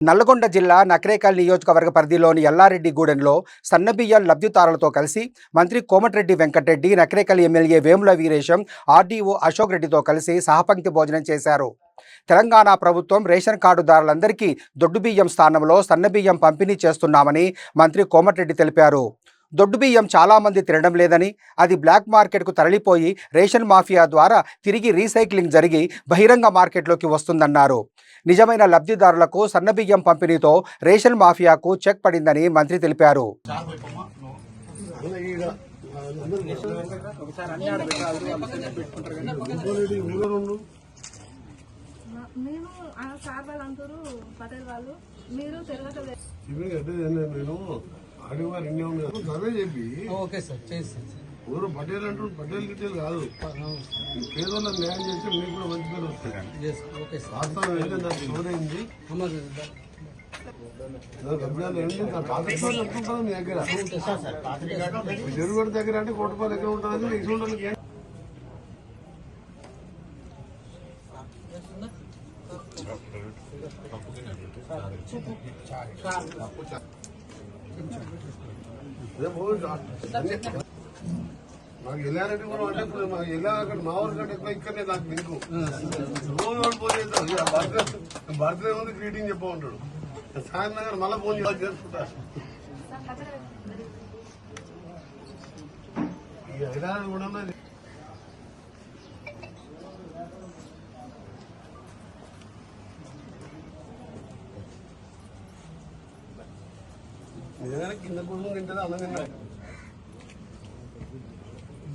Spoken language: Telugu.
నల్లగొండ జిల్లా నకరేకల్ నియోజకవర్గ పరిధిలోని ఎల్లారెడ్డిగూడెంలో సన్నబియ్యం లబ్ధిదారులతో కలిసి మంత్రి కోమటిరెడ్డి వెంకటరెడ్డి నకరేకల్ ఎమ్మెల్యే వేముల వీరేశం ఆర్డీఓ అశోక్ రెడ్డితో కలిసి సహపంక్తి భోజనం చేశారు. తెలంగాణ ప్రభుత్వం రేషన్ కార్డుదారులందరికీ దొడ్డు బియ్యం స్థానంలో సన్నబియ్యం పంపిణీ చేస్తున్నామని మంత్రి కోమటిరెడ్డి తెలిపారు. దొడ్డు బియ్యం చాలామంది తినడం లేదని అది బ్లాక్ మార్కెట్కు తరలిపోయి రేషన్ మాఫియా ద్వారా తిరిగి రీసైక్లింగ్ జరిగి బహిరంగ మార్కెట్లోకి వస్తుందన్నారు. నిజమైన లబ్ధిదారులకు సన్నబియ్యం పంపిణీతో రేషన్ మాఫియాకు చెక్ పడిందని మంత్రి తెలిపారు. మేము సార్ వాళ్ళు అంటారు పటేల్ వాళ్ళు మీరు ఓకే సార్ చేస్తాను ఊరు పటేల్ అంటూ పటేల్ గిటేల్ కాదు. పేదోళ్ళకి న్యాయం చేస్తే మీకు కూడా మంచి పేరు వస్తుంది ఎస్ ఓకే సార్ వాస్తవం ఏంటంటే నాకు స్టోరైంది అమ్మ నాకు అభిప్రాయాలు ఏంటి నా పాత రికార్డు ఎట్లుంటుంది మీ దగ్గర మీ జరుగుడు దగ్గర అంటే కోటి రూపాయలు ఎక్కడ ఉంటుంది మీకు ఉండడానికి అదే పోయి నాకు ఎల్లారెడ్డి కూడా అంటే ఇప్పుడు మాకు ఎలా అక్కడ మా ఊరి కంటే ఎక్కువ ఇక్కడనే నాకు మీకు రోజు వాడు ఫోన్ చేస్తాడు. బర్త్డే బర్త్డే ఉంది గ్రీటింగ్ చెప్ప ఉంటాడు సాయంత్రం మళ్ళీ ఫోన్ చేయాలి చేసుకుంటా. ఇక ఎల్లారెడ్డి కూడా ఉన్నది. నిజంగానే కింద కూర్చొని తింటుంది అన్నం తిన్నా